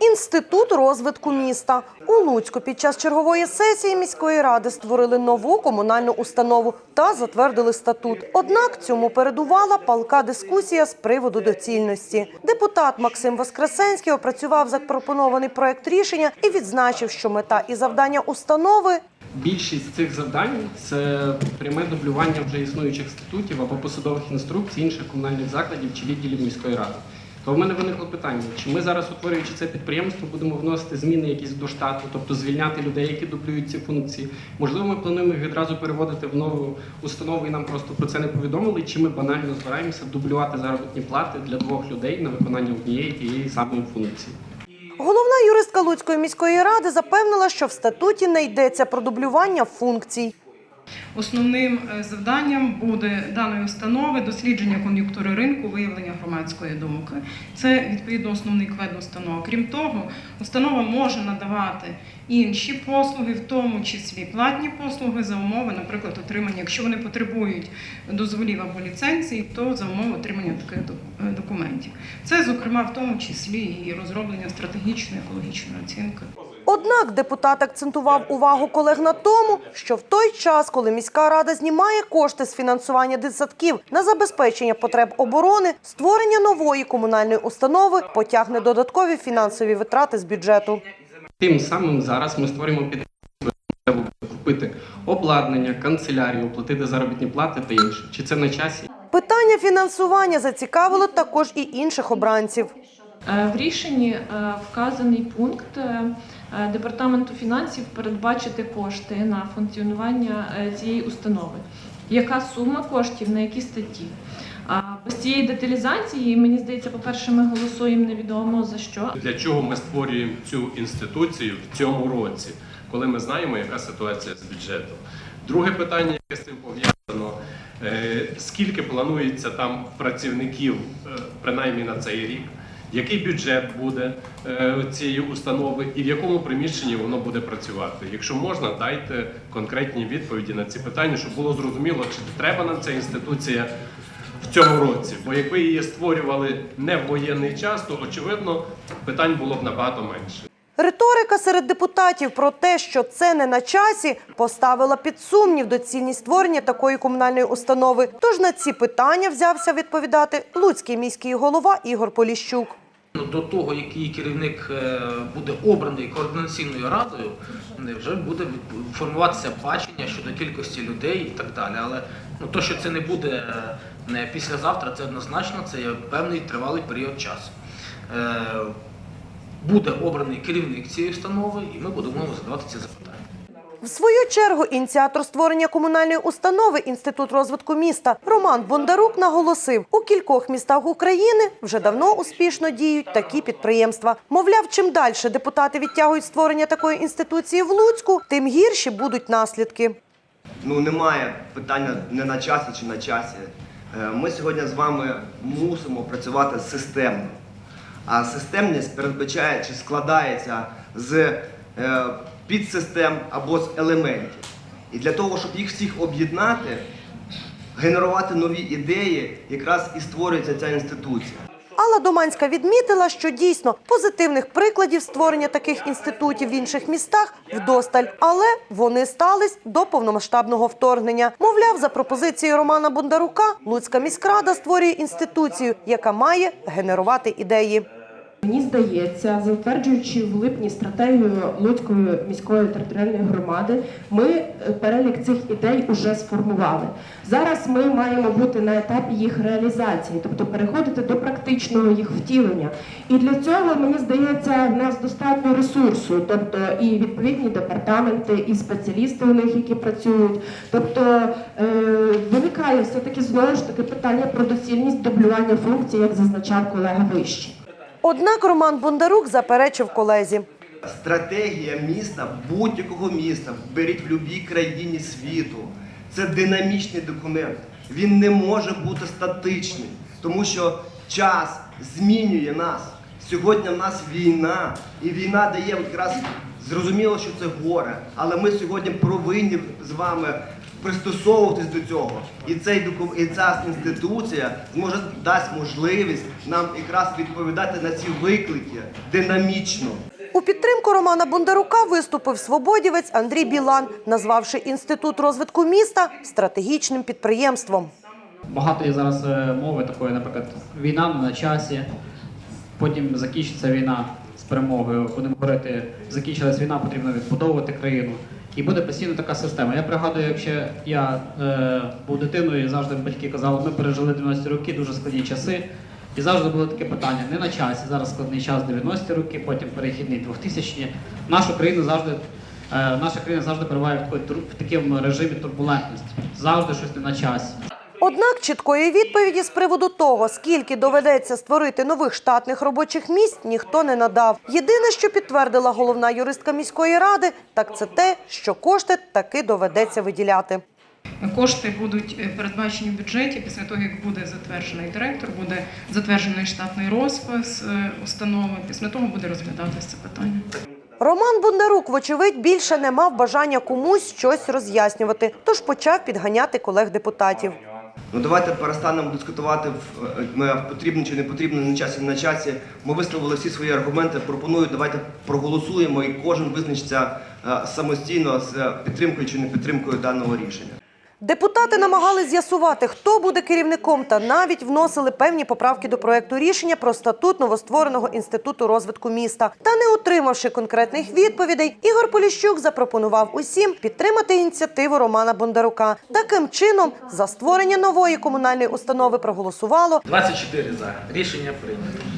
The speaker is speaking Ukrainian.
Інститут розвитку міста у Луцьку під час чергової сесії міської ради створили нову комунальну установу та затвердили статут. Однак цьому передувала палка дискусія з приводу доцільності. Депутат Максим Воскресенський опрацював запропонований проект рішення і відзначив, що мета і завдання установи Більшість цих завдань це пряме дублювання вже існуючих статутів або посадових інструкцій інших комунальних закладів чи відділів міської ради. То в мене виникло питання: чи ми зараз, утворюючи це підприємство, будемо вносити зміни якісь до штату, тобто звільняти людей, які дублюють ці функції? Можливо, ми плануємо їх відразу переводити в нову установу і нам просто про це не повідомили, чи ми банально збираємося дублювати заробітні плати для двох людей на виконання однієї тієї самої функції. Головна юристка Луцької міської ради запевнила, що в статуті не йдеться про дублювання функцій. Основним е, завданням буде даної установи дослідження кон'юнктури ринку, виявлення громадської думки. Це відповідно основний квед установи. Крім того, установа може надавати інші послуги, в тому числі платні послуги за умови, наприклад, отримання, якщо вони потребують дозволів або ліцензій, то за умови отримання таких е, документів. Це, зокрема, в тому числі і розроблення стратегічної екологічної оцінки. Однак депутат акцентував увагу колег на тому, що в той час, коли міська рада знімає кошти з фінансування дитсадків на забезпечення потреб оборони, створення нової комунальної установи потягне додаткові фінансові витрати з бюджету. Тим самим зараз ми створюємо треба купити обладнання, канцелярію, оплатити заробітні плати та інше. Чи це на часі? Питання фінансування зацікавило також і інших обранців. Е, В рішенні е, вказаний пункт е, департаменту фінансів передбачити кошти на функціонування цієї установи. Яка сума коштів на які статті? Без цієї деталізації, мені здається, по-перше, ми голосуємо невідомо за що. Для чого ми створюємо цю інституцію в цьому році, коли ми знаємо, яка ситуація з бюджетом? Друге питання, яке з цим пов'язано: скільки планується там працівників, принаймні на цей рік? Який бюджет буде е, цієї установи і в якому приміщенні воно буде працювати? Якщо можна, дайте конкретні відповіді на ці питання, щоб було зрозуміло, чи треба нам ця інституція в цьому році. Бо якби її створювали не в воєнний час, то очевидно питань було б набагато менше. Риторика серед депутатів про те, що це не на часі, поставила під сумнів доцільність створення такої комунальної установи. Тож на ці питання взявся відповідати луцький міський голова Ігор Поліщук. Ну, До того, який керівник е, буде обраний координаційною радою, вже буде формуватися бачення щодо кількості людей і так далі. Але ну, то, що це не буде е, не післязавтра, це однозначно, це є певний тривалий період часу. Е, Буде обраний керівник цієї установи, і ми будемо задавати ці запитання. В свою чергу ініціатор створення комунальної установи Інститут розвитку міста Роман Бондарук наголосив, у кількох містах України вже давно успішно діють такі підприємства. Мовляв, чим далі депутати відтягують створення такої інституції в Луцьку, тим гірші будуть наслідки. ну немає питання не на часі чи на часі. Е, Ми сьогодні з вами мусимо працювати системно. А системність передбачає чи складається з е, підсистем або з елементів. І для того, щоб їх всіх об'єднати, генерувати нові ідеї, якраз і створюється ця інституція. Алла Доманська відмітила, що дійсно позитивних прикладів створення таких інститутів в інших містах вдосталь, але вони стались до повномасштабного вторгнення. Мовляв, за пропозицією Романа Бондарука, Луцька міськрада створює інституцію, яка має генерувати ідеї. Мені здається, затверджуючи в липні стратегію Луцької міської територіальної громади, ми е, перелік цих ідей вже сформували. Зараз ми маємо бути на етапі їх реалізації, тобто переходити до практичного їх втілення. І для цього мені здається, в нас достатньо ресурсу, тобто і відповідні департаменти, і спеціалісти у них, які працюють. Тобто е, виникає все таки знову ж таки питання про доцільність дублювання функцій, як зазначав колега вище. Однак Роман Бондарук заперечив колезі. Стратегія міста, будь-якого міста, беріть в будь-якій країні світу. Це динамічний документ. Він не може бути статичний, тому що час змінює нас. Сьогодні в нас війна, і війна дає якраз зрозуміло, що це горе. Але ми сьогодні повинні з вами пристосовуватись до цього. І цей і ця інституція зможе дасть можливість нам якраз відповідати на ці виклики динамічно. У підтримку Романа Бондарука виступив свободівець Андрій Білан, назвавши інститут розвитку міста стратегічним підприємством. Багато є зараз е, мови такої, наприклад, війна на часі, потім закінчиться війна перемогою. Будемо говорити, закінчилась війна, потрібно відбудовувати країну. І буде постійно така система. Я пригадую, якщо я е, був дитиною, і завжди батьки казали, ми пережили 90-ті роки, дуже складні часи. І завжди було таке питання: не на часі. Зараз складний час 90-ті роки, потім перехідний 2000-ті. Нашу країну завжди, е, наша країна завжди перебуває в такому режимі турбулентності. Завжди щось не на часі. Однак чіткої відповіді з приводу того, скільки доведеться створити нових штатних робочих місць, ніхто не надав. Єдине, що підтвердила головна юристка міської ради, так це те, що кошти таки доведеться виділяти. Кошти будуть е, передбачені в бюджеті після того, як буде затверджений директор, буде затверджений штатний розпис е, установи. Після того буде розглядатися це питання. Роман Бондарук, вочевидь, більше не мав бажання комусь щось роз'яснювати, тож почав підганяти колег-депутатів. Ну давайте перестанемо дискутувати в е, е, потрібно чи не потрібно на часі, на часі. Ми висловили всі свої аргументи. Пропоную, давайте проголосуємо і кожен визначиться е, самостійно з підтримкою чи не підтримкою даного рішення. Депутати намагались з'ясувати, хто буде керівником, та навіть вносили певні поправки до проекту рішення про статут новоствореного інституту розвитку міста. Та не отримавши конкретних відповідей, Ігор Поліщук запропонував усім підтримати ініціативу Романа Бондарука. Таким чином, за створення нової комунальної установи проголосувало 24 за. Рішення прийнято.